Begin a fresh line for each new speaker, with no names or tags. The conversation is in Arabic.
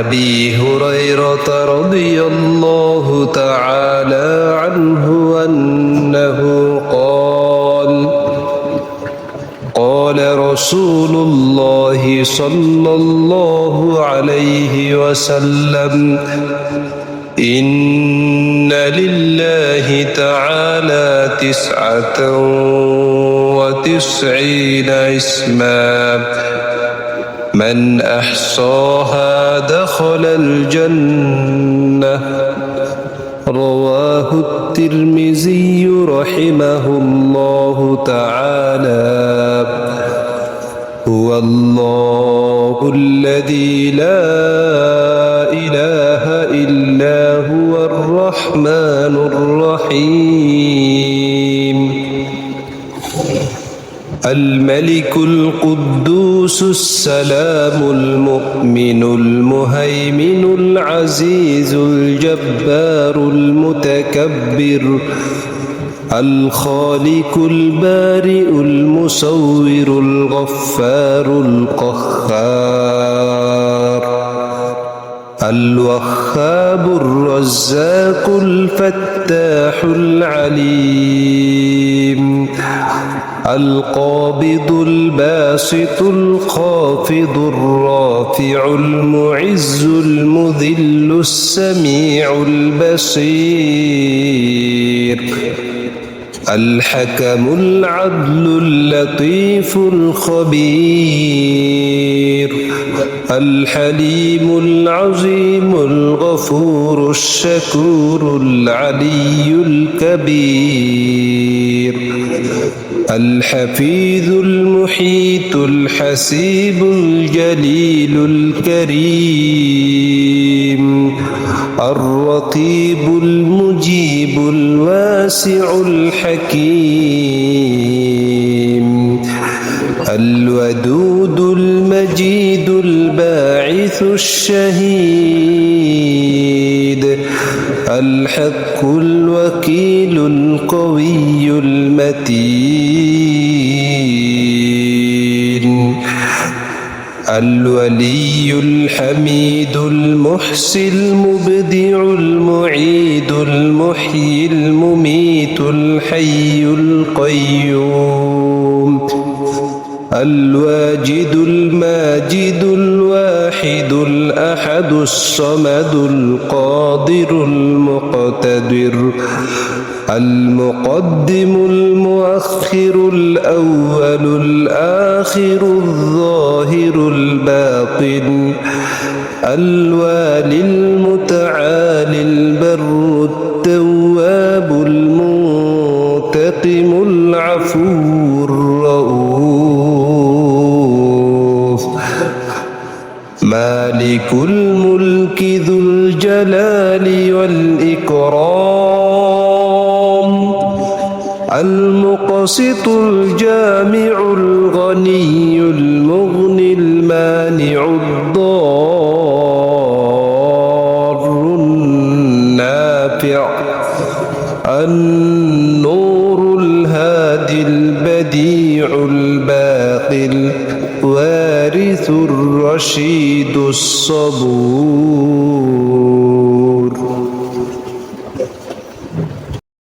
أبي هريرة رضي الله تعالى عنه أنه قال قال رسول الله صلى الله عليه وسلم إن لله تعالى تسعة وتسعين اسما. من أحصاها دخل الجنة. رواه الترمذي رحمه الله تعالى. هو الله الذي لا الملك القدوس السلام المؤمن المهيمن العزيز الجبار المتكبر الخالق البارئ المصور الغفار القهار الوهاب الرزاق الفتاح العليم القابض الباسط الخافض الرافع المعز المذل السميع البصير الحكم العدل اللطيف الخبير الحليم العظيم الغفور الشكور العلي الكبير الحفيظ المحيط الحسيب الجليل الكريم الرقيب المجيب الواسع الحكيم الودود المجيد الباعث الشهيد. الحق الوكيل القوي المتين. الولي الحميد المحصي المبدع المعيد المحيي المميت الحي القيوم الواجد الماجد الواحد الأحد الصمد القادر المقتدر المقدم المؤخر الأول الآخر الظاهر الباطن الوالي المتعالي البر التواب المنتقم العفو الرؤوف مالك الملك ذو الجلال والإكرام المقسط الجامع الغني المغني المانع الضار النافع النور الهادي البديع الباقي الوارث الرشيد الصبور